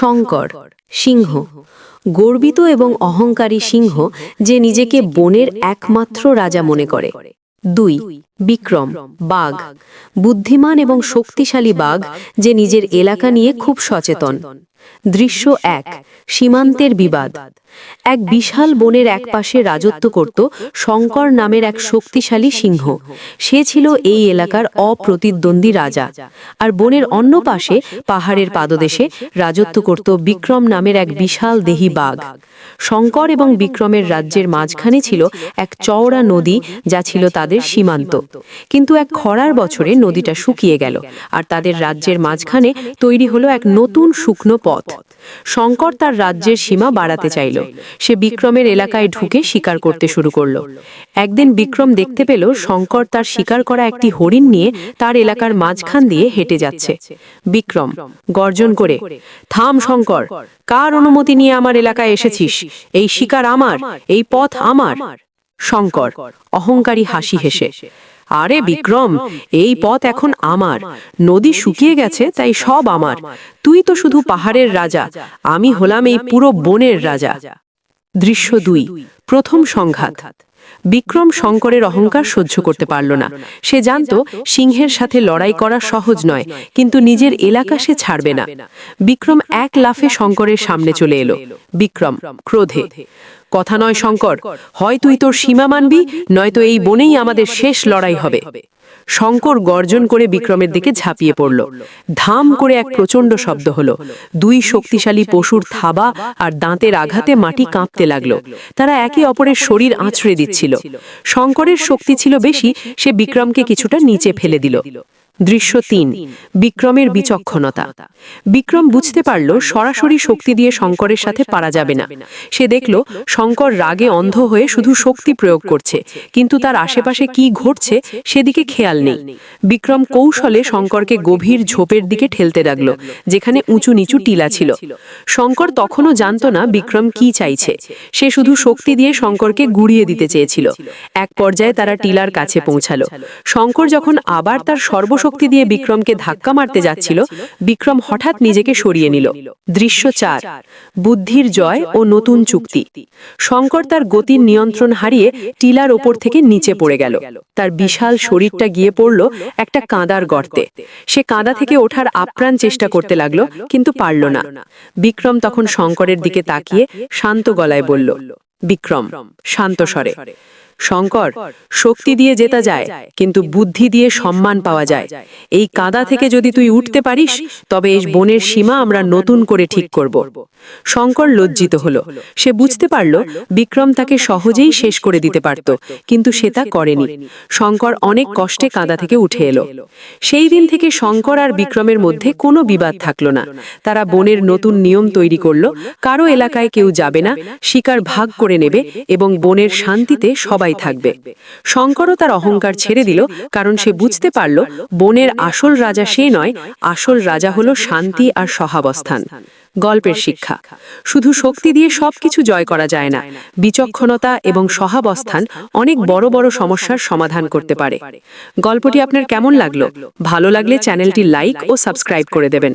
শঙ্কর, সিংহ। গর্বিত এবং অহংকারী সিংহ যে নিজেকে বনের একমাত্র রাজা মনে করে। দুই, বিক্রম, বাঘ। বুদ্ধিমান এবং শক্তিশালী বাঘ যে নিজের এলাকা নিয়ে খুব সচেতন। দৃশ্য এক, সীমান্তের বিবাদ। এক বিশাল বনের একপাশে রাজত্ব করত শঙ্কর নামের এক শক্তিশালী সিংহ। সে ছিল এই এলাকার অপ্রতিদ্বন্দ্বী রাজা। আর বনের অন্য পাশে, পাহাড়ের পাদদেশে, রাজত্ব করত বিক্রম নামের এক বিশাল দেহী বাঘ। শঙ্কর এবং বিক্রমের রাজ্যের মাঝখানে ছিল এক চওড়া নদী যা ছিল তাদের সীমান্ত। কিন্তু এক খরার বছরে নদীটা শুকিয়ে গেল, আর তাদের রাজ্যের মাঝখানে তৈরি হলো এক নতুন শুকনো পথ। শঙ্কর তার রাজ্যের সীমা বাড়াতে চাইল। সে বিক্রমের এলাকায় ঢুকে শিকার করতে শুরু করল। একদিন বিক্রম দেখতে পেল শঙ্কর তার শিকার করা একটি হরিণ নিয়ে তার এলাকার মাঝখান দিয়ে হেঁটে যাচ্ছে। বিক্রম, গর্জন করে, থাম শঙ্কর, কার অনুমতি নিয়ে আমার এলাকায় এসেছিস? এই শিকার আমার, এই পথ আমার। শঙ্কর, অহংকারী হাসি হেসে আরে বিক্রম এই পথ এখন আমার। নদী শুকিয়ে গেছে তাই সব আমার। তুই তো শুধু পাহাড়ের রাজা আমি হলাম এই পুরো বনের রাজা। দৃশ্য দুই প্রথম সংঘাত। বিক্রম শঙ্করের অহংকার সহ্য করতে পারল না। সে জানত সিংহের সাথে লড়াই করা সহজ নয় কিন্তু নিজের এলাকা সে ছাড়বে না। বিক্রম এক লাফে শঙ্করের সামনে চলে এলো। বিক্রম ক্রোধে। কথা নয়, শঙ্কর। হয় তুই তোর সীমা মানবি, নয়তো এই বনেই আমাদের শেষ লড়াই হবে। শঙ্কর গর্জন করে বিক্রমের দিকে ঝাঁপিয়ে পড়ল। ধাম করে এক প্রচণ্ড শব্দ হলো। দুই শক্তিশালী পশুর থাবা আর দাঁতের আঘাতে মাটি কাঁপতে লাগল। তারা একে অপরের শরীর আঁচড়ে দিচ্ছিল। শঙ্করের শক্তি ছিল বেশি, সে বিক্রমকে কিছুটা নিচে ফেলে দিল। দৃশ্য তিন, বিক্রমের বিচক্ষণতা। বিক্রম বুঝতে পারল সরাসরি শক্তি দিয়ে শঙ্করের সাথে পারা যাবে না। সে দেখল শঙ্কর রাগে অন্ধ হয়ে শুধু শক্তি প্রয়োগ করছে, কিন্তু তার আশেপাশে কি ঘটছে সেদিকে খেয়াল নেই। বিক্রম কৌশলে শঙ্করকে গভীর ঝোপের দিকে ঠেলতে লাগল, যেখানে উঁচু নিচু টিলা ছিল। শঙ্কর তখনও জানত না বিক্রম কি চাইছে। সে শুধু শক্তি দিয়ে শঙ্করকে গুড়িয়ে দিতে চেয়েছিল। এক পর্যায়ে তারা টিলার কাছে পৌঁছালো। শঙ্কর যখন আবার তার সর্বশক্তি দিয়ে বিক্রমকে ধাক্কা মারতে যাচ্ছিল, বিক্রম হঠাৎ নিজেকে সরিয়ে নিল। দৃশ্য চার, বুদ্ধির জয় ও নতুন চুক্তি। শঙ্কর তার গতির নিয়ন্ত্রণ হারিয়ে টিলার ওপর থেকে নিচে পড়ে গেল। তার বিশাল শরীরটা গিয়ে পড়ল একটা কাঁদার গর্তে। সে কাঁদা থেকে ওঠার আপ্রাণ চেষ্টা করতে লাগল, কিন্তু পারল না। বিক্রম তখন শঙ্করের দিকে তাকিয়ে শান্ত গলায় বলল, বিক্রম, শান্ত স্বরে। শঙ্কর শক্তি দিয়ে জেতা যায় কিন্তু বুদ্ধি দিয়ে সম্মান পাওয়া যায়। এই কাদা থেকে যদি তুই উঠতে পারিস তবে এই বনের সীমা আমরা নতুন করে ঠিক করব। শঙ্কর লজ্জিত হলো। সে বুঝতে পারল বিক্রম তাকে সহজেই শেষ করে দিতে পারত কিন্তু সে তা করেনি। শঙ্কর অনেক কষ্টে কাদা থেকে উঠে এলো। সেই দিন থেকে শঙ্কর আর বিক্রমের মধ্যে কোনো বিবাদ থাকল না। তারা বনের নতুন নিয়ম তৈরি করল কারও এলাকায় কেউ যাবে না শিকার ভাগ করে নেবে এবং বনের শান্তিতে সবাই থাকবে। শঙ্করও তার অহংকার ছেড়ে দিল কারণ সে বুঝতে পারল বনের আসল রাজা সে নয় আসল রাজা হলো শান্তি আর সহাবস্থান। গল্পের শিক্ষা। শুধু শক্তি দিয়ে সবকিছু জয় করা যায় না। বিচক্ষণতা এবং সহাবস্থান অনেক বড় বড় সমস্যার সমাধান করতে পারে। গল্পটি আপনার কেমন লাগল? ভালো লাগলে চ্যানেলটি লাইক ও সাবস্ক্রাইব করে দেবেন।